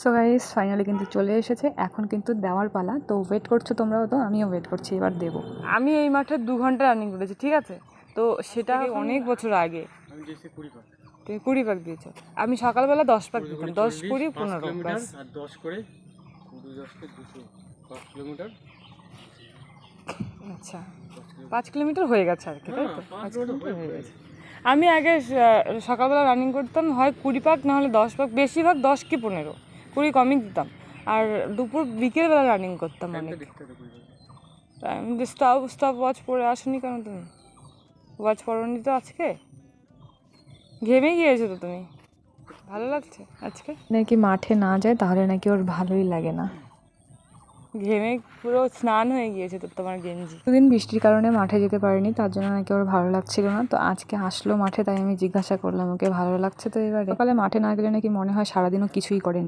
So guys finally কিন্তু চলে এসেছে। এখন কিন্তু দেওয়ার পালা। তো ওয়েট করছ তোমরাও তো? আমিও ওয়েট করছি এবার দেবো। আমি এই মাঠে দু ঘণ্টা রানিং করেছি ঠিক আছে? তো সেটা অনেক বছর আগে। কুড়ি পাক। তুমি কুড়ি পাক দিয়েছ। আমি সকালবেলা দশ পাক দিতাম দশ কুড়ি পনেরো দশ করে কিলোমিটার। আচ্ছা পাঁচ কিলোমিটার হয়ে গেছে আর কি তাই তো? হ্যাঁ, পাঁচ কিলোমিটার হয়ে হয়ে গেছে। আমি আগে সকালবেলা রানিং করতাম হয় কুড়ি পাক নাহলে দশ পাক বেশিরভাগ দশ কি পনেরো? কুড়ি কমই দিতাম। আর দুপুর বিকেলবেলা রানিং করতাম অনেক। টাইম স্টপ স্টপ ওয়াচ পরে আসনি কেন তুমি? ওয়াচ পরনি তো আজকে? ঘেমে গিয়েছো তো তুমি? ভালো লাগছে আজকে? নাকি মাঠে না যায় তাহলে নাকি ওর ভালোই লাগে না। ঘেমে পুরো স্নান হয়ে গিয়েছে তো তোমার গেঞ্জি। দুদিন বৃষ্টির কারণে মাঠে যেতে পারিনি তার জন্য নাকি ওর ভালো লাগছিল না। তো আজকে আসলো মাঠে তাই আমি জিজ্ঞাসা করলাম ওকে ভালো লাগছে তো এবারে? সকালে মাঠে না গেলে নাকি মনে হয় সারাদিনও কিছুই করেনি।